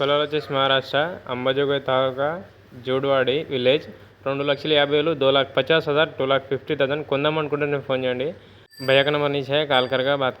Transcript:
పొలాలు వచ్చేసి మహారాష్ట్ర అంబజోగై తాలూకా జోడువాడి విలేజ్. రెండు లక్షల యాభై వేలు దో లాక్ పచాస్ హజార్ టూ లాక్ ఫిఫ్టీ థౌసండ్. కొందాం అనుకుంటే నేను ఫోన్ చేయండి. భయక నంబర్ నుంచి కాల్కర్గా బాత్